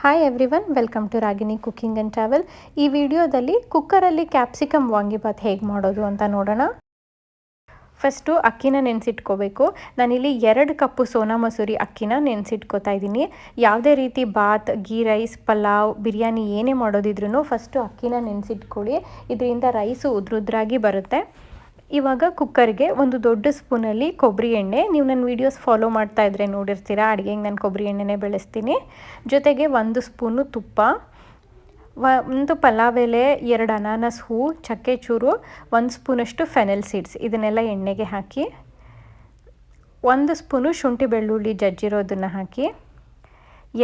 Hi everyone welcome to Ragini cooking and travel ಈ ವಿಡಿಯೋದಲ್ಲಿ ಕುಕ್ಕರಲ್ಲಿ ಕ್ಯಾಪ್ಸಿಕಮ್ ವಾಂಗಿಬಾತ್ ಹೇಗೆ ಮಾಡೋದು ಅಂತ ನೋಡೋಣ. ಫಸ್ಟು ಅಕ್ಕಿನ ನೆನೆಸಿಟ್ಕೋಬೇಕು. ನಾನಿಲ್ಲಿ ಎರಡು ಕಪ್ಪು ಸೋನಾ ಮಸೂರಿ ಅಕ್ಕಿನ ನೆನೆಸಿಟ್ಕೋತಾ ಇದ್ದೀನಿ. ಯಾವುದೇ ರೀತಿ ಬಾತ್ ಗೀ ರೈಸ್ ಪಲಾವ್, ಬಿರಿಯಾನಿ ಏನೇ ಮಾಡೋದಿದ್ರೂ ಫಸ್ಟು ಅಕ್ಕಿನ ನೆನೆಸಿಟ್ಕೊಳ್ಳಿ. ಇದರಿಂದ ರೈಸು ಉದ್ರುದ್ರಾಗಿ ಬರುತ್ತೆ. ಇವಾಗ ಕುಕ್ಕರ್ಗೆ ಒಂದು ದೊಡ್ಡ ಸ್ಪೂನಲ್ಲಿ ಕೊಬ್ಬರಿ ಎಣ್ಣೆ. ನೀವು ನನ್ನ ವೀಡಿಯೋಸ್ ಫಾಲೋ ಮಾಡ್ತಾ ಇದ್ರೆ ನೋಡಿರ್ತೀರಾ ಅಡುಗೆಗೆ ನಾನು ಕೊಬ್ಬರಿ ಎಣ್ಣೆನೇ ಬೆಳೆಸ್ತೀನಿ. ಜೊತೆಗೆ ಒಂದು ಸ್ಪೂನು ತುಪ್ಪ ಒಂದು ಪಲಾವ್ ಎಲೆ, ಎರಡು ಅನಾನಸ್ ಹೂ, ಚಕ್ಕೆ ಚೂರು, ಒಂದು ಸ್ಪೂನಷ್ಟು ಫೆನೆಲ್ ಸೀಡ್ಸ್, ಇದನ್ನೆಲ್ಲ ಎಣ್ಣೆಗೆ ಹಾಕಿ, ಒಂದು ಸ್ಪೂನು ಶುಂಠಿ ಬೆಳ್ಳುಳ್ಳಿ ಜಜ್ಜಿರೋದನ್ನು ಹಾಕಿ,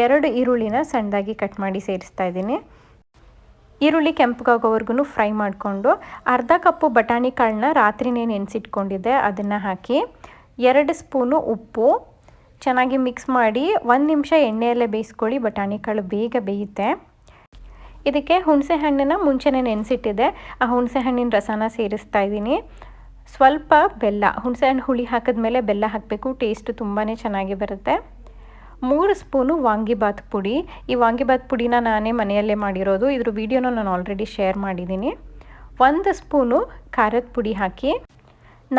ಎರಡು ಈರುಳ್ಳಿನ ಸಣ್ಣದಾಗಿ ಕಟ್ ಮಾಡಿ ಸೇರಿಸ್ತಾ ಇದ್ದೀನಿ. ಈರುಳ್ಳಿ ಕೆಂಪಗಾಗೋವರೆಗೂ ಫ್ರೈ ಮಾಡಿಕೊಂಡು ಅರ್ಧ ಕಪ್ಪು ಬಟಾಣಿ ಕಾಳನ್ನ ರಾತ್ರಿನೇ ನೆನೆಸಿಟ್ಕೊಂಡಿದ್ದೆ. ಅದನ್ನು ಹಾಕಿ ಎರಡು ಸ್ಪೂನು ಉಪ್ಪು. ಚೆನ್ನಾಗಿ ಮಿಕ್ಸ್ ಮಾಡಿ ಒಂದು ನಿಮಿಷ ಎಣ್ಣೆಯಲ್ಲೇ ಬೇಯಿಸ್ಕೊಳ್ಳಿ. ಬಟಾಣಿ ಕಾಳು ಬೇಗ ಬೇಯುತ್ತೆ. ಇದಕ್ಕೆ ಹುಣಸೆ ಹಣ್ಣನ್ನು ಮುಂಚೆನೇ ನೆನೆಸಿಟ್ಟಿದ್ದೆ. ಆ ಹುಣಸೆ ಹಣ್ಣಿನ ರಸನ ಸೇರಿಸ್ತಾ ಇದ್ದೀನಿ. ಸ್ವಲ್ಪ ಬೆಲ್ಲ, ಹುಣಸೆ ಹಣ್ಣು ಹುಳಿ ಹಾಕಿದ್ಮೇಲೆ ಬೆಲ್ಲ ಹಾಕಬೇಕು. ಟೇಸ್ಟ್ ತುಂಬಾ ಚೆನ್ನಾಗಿ ಬರುತ್ತೆ. ಮೂರು ಸ್ಪೂನು ವಾಂಗಿಬಾತ್ ಪುಡಿ. ಈ ವಾಂಗಿಬಾತ್ ಪುಡಿನ ನಾನೇ ಮನೆಯಲ್ಲೇ ಮಾಡಿರೋದು. ಇದ್ರ ವಿಡಿಯೋನ ನಾನು ಆಲ್ರೆಡಿ ಶೇರ್ ಮಾಡಿದ್ದೀನಿ. ಒಂದು ಸ್ಪೂನು ಖಾರದ ಪುಡಿ ಹಾಕಿ,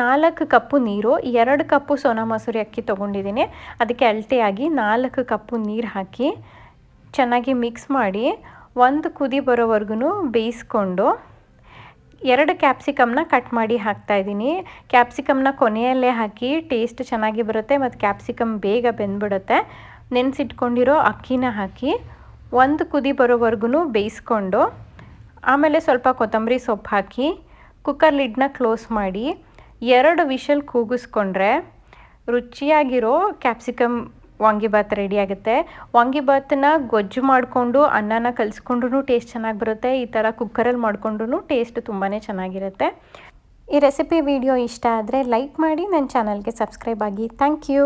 ನಾಲ್ಕು ಕಪ್ಪು ನೀರು, ಎರಡು ಕಪ್ಪು ಸೋನಾ ಮಸೂರಿ ಅಕ್ಕಿ ತೊಗೊಂಡಿದ್ದೀನಿ. ಅದಕ್ಕೆ ಅಳತೆಯಾಗಿ ನಾಲ್ಕು ಕಪ್ಪು ನೀರು ಹಾಕಿ ಚೆನ್ನಾಗಿ ಮಿಕ್ಸ್ ಮಾಡಿ ಒಂದು ಕುದಿ ಬರೋವರೆಗೂ ಬೇಯಿಸ್ಕೊಂಡು ಎರಡು ಕ್ಯಾಪ್ಸಿಕಮ್ನ ಕಟ್ ಮಾಡಿ ಹಾಕ್ತಾ ಇದ್ದೀನಿ. ಕ್ಯಾಪ್ಸಿಕಮ್ನ ಕೊನೆಯಲ್ಲೇ ಹಾಕಿ ಟೇಸ್ಟ್ ಚೆನ್ನಾಗಿ ಬರುತ್ತೆ, ಮತ್ತು ಕ್ಯಾಪ್ಸಿಕಮ್ ಬೇಗ ಬೆಂದ್ಬಿಡುತ್ತೆ. ನೆನೆಸಿಟ್ಕೊಂಡಿರೋ ಅಕ್ಕಿನ ಹಾಕಿ ಒಂದು ಕುದಿ ಬರೋವರೆಗೂ ಬೇಯಿಸ್ಕೊಂಡು, ಆಮೇಲೆ ಸ್ವಲ್ಪ ಕೊತ್ತಂಬರಿ ಸೊಪ್ಪು ಹಾಕಿ ಕುಕ್ಕರ್ ಲಿಡ್ನ ಕ್ಲೋಸ್ ಮಾಡಿ, ಎರಡು ವಿಷಲ್ ಕೂಗಿಸ್ಕೊಂಡ್ರೆ ರುಚಿಯಾಗಿರೋ ಕ್ಯಾಪ್ಸಿಕಮ್ ವಾಂಗಿಬಾತ್ ರೆಡಿ ಆಗುತ್ತೆ. ವಾಂಗಿಬಾತನ್ನ ಗೊಜ್ಜು ಮಾಡಿಕೊಂಡು, ಅನ್ನನ ಕಲಿಸ್ಕೊಂಡ್ರೂ ಟೇಸ್ಟ್ ಚೆನ್ನಾಗಿ ಬರುತ್ತೆ. ಈ ಥರ ಕುಕ್ಕರಲ್ಲಿ ಮಾಡಿಕೊಂಡ್ರೂ ಟೇಸ್ಟ್ ತುಂಬಾ ಚೆನ್ನಾಗಿರುತ್ತೆ. ಈ ರೆಸಿಪಿ ವಿಡಿಯೋ ಇಷ್ಟ ಆದರೆ ಲೈಕ್ ಮಾಡಿ ನನ್ನ ಚಾನಲ್ಗೆ ಸಬ್ಸ್ಕ್ರೈಬ್ ಆಗಿ. Thank you